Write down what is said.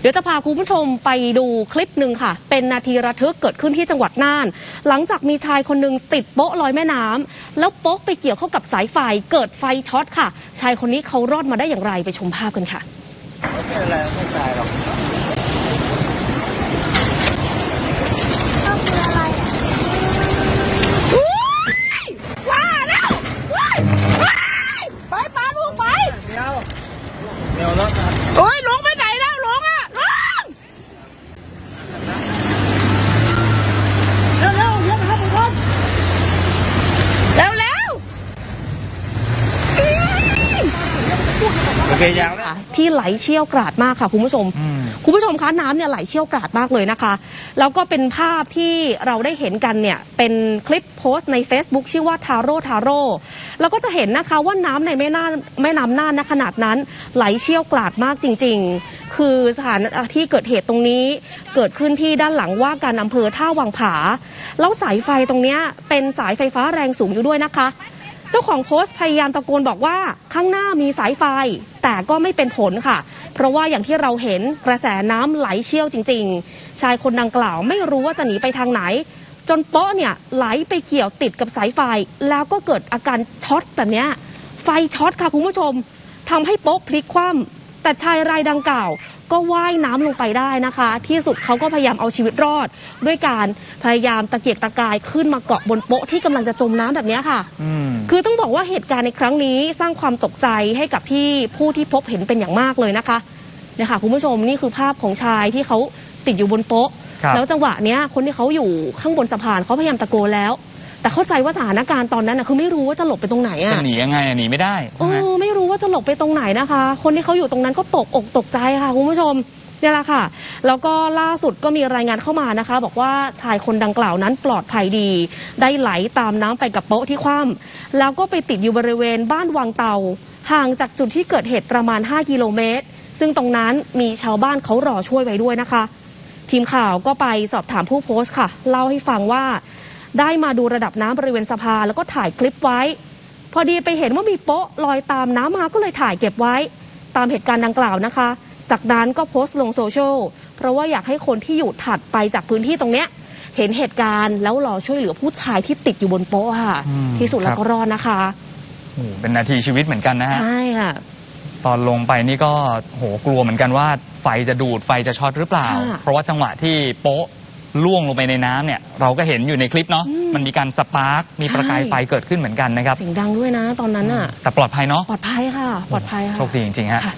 เดี๋ยวจะพาคุณผู้ชมไปดูคลิปหนึ่งค่ะ เป็นนาทีระทึกเกิดขึ้นที่จังหวัดน่าน หลังจากมีชายคนหนึ่งติดโป๊ะลอยแม่น้ำแล้วโป๊ะไปเกี่ยวเข้ากับสายไฟเกิดไฟช็อตค่ะ ชายคนนี้เขารอดมาได้อย่างไรไปชมภาพกันค่ะไม่เป็นไรไม่ตายหรอกว่าแล้วไปปาลูกไปเดี๋ยวเดี๋ยวรถน โอเคยาวแล้วที่ไหลเชี่ยวกราดมากค่ะคุณผู้ชม อืม คุณผู้ชมคะน้ำเนี่ยไหลเชี่ยวกราดมากเลยนะคะ แล้วก็เป็นภาพที่เราได้เห็นกันเนี่ยเป็นคลิปโพสต์ใน Facebook ชื่อว่าทาโร่ทาโร่แล้วก็จะเห็นนะคะว่าน้ำในแม่น้ำแม่น้ำน่านณขนาดนั้น ไหลเชี่ยวกราดมากจริง ๆ คือสถานที่เกิดเหตุตรงนี้ เกิดขึ้นที่ด้านหลังว่าการอำเภอท่าวังผา แล้วสายไฟตรงเนี้ยเป็นสายไฟฟ้าแรงสูงอยู่ด้วยนะคะ เจ้าของโพสต์พยายามตะโกนบอกว่าข้างหน้ามีสายไฟ แต่ก็ไม่เป็นผลค่ะ เพราะว่าอย่างที่เราเห็นกระแสน้ำไหลเชี่ยวจริง ๆ ชายคนดังกล่าวไม่รู้ว่าจะหนีไปทางไหน จนโป๊ะเนี่ยไหลไปเกี่ยวติดกับสายไฟ แล้วก็เกิดอาการช็อตแบบนี้ไฟช็อตค่ะคุณผู้ชมทำให้โป๊ะพลิกคว่ำแต่ชายรายดังกล่าว ก็ว่ายน้ำลงไปได้นะคะ ที่สุดเขาก็พยายามเอาชีวิตรอด ด้วยการพยายามตะเกียกตะกายขึ้นมาเกาะบนโป๊ะที่กำลังจะจมน้ำแบบเนี้ยค่ะอืมคือต้องบอกว่าเหตุการณ์ในครั้งนี้สร้างความตกใจให้กับที่ผู้ที่พบเห็นเป็นอย่างมากเลยนะคะเนี่ยค่ะคุณผู้ชมนี่คือภาพของชายที่เขาติดอยู่บนโป๊ะครับแล้วจังหวะเนี้ยคนที่เขาอยู่ข้างบนสะพานเขาพยายามตะโกนแล้ว แต่เข้าใจว่าสถานการณ์ตอนนั้นนะคือไม่รู้ว่าจะหลบไปตรงไหนจะอะหนียังไงอะหนีไม่ได้โอ้ใช่ไหมไม่รู้ว่าจะหลบไปตรงไหนนะคะ คนที่เขาอยู่ตรงนั้นก็ตกอกตกใจค่ะคุณผู้ชมเนี่ยแหละค่ะ แล้วก็ล่าสุดก็มีรายงานเข้ามานะคะ บอกว่าชายคนดังกล่าวนั้นปลอดภัยดี ได้ไหลตามน้ำไปกับโป๊ะที่คว่ำแล้วก็ไปติดอยู่บริเวณบ้านวังเตา ห่างจากจุดที่เกิดเหตุประมาณ 5 กิโลเมตร ซึ่งตรงนั้นมีชาวบ้านเขารอช่วยไว้ด้วยนะคะ ทีมข่าวก็ไปสอบถามผู้โพสต์ค่ะ เล่าให้ฟังว่า ได้มาดูระดับน้ำบริเวณสะพานแล้วก็ถ่ายคลิปไว้ พอดีไปเห็นว่ามีโป๊ะลอยตามน้ำมาก็เลยถ่ายเก็บไว้ ตามเหตุการณ์ดังกล่าวนะคะ จากนั้นก็โพสต์ลงโซเชียลเพราะว่าอยากให้คนที่อยู่ถัดไปจากพื้นที่ตรงเนี้ยเห็นเหตุการณ์แล้วรอช่วยเหลือผู้ชายที่ติดอยู่บนโป๊ะค่ะอืมที่สุดแล้วครับก็รอดนะคะโอ้โหเป็นนาทีชีวิตเหมือนกันนะฮะใช่ค่ะตอนลงไปนี่ก็โหกลัวเหมือนกันว่าไฟจะดูดไฟจะช็อตหรือเปล่าค่ะเพราะว่าจังหวะที่โป๊ะ ล่วงลงไปในน้ำเนี่ยเราก็เห็นอยู่ในคลิปเนาะอืมมันมีการสปาร์กมีประกายใช่ไฟเกิดขึ้นเหมือนกันนะครับเสียงดังด้วยนะตอนนั้นอะแต่ปลอดภัยเนาะปลอดภัยค่ะปลอดภัยค่ะโชคดีจริงๆฮะค่ะ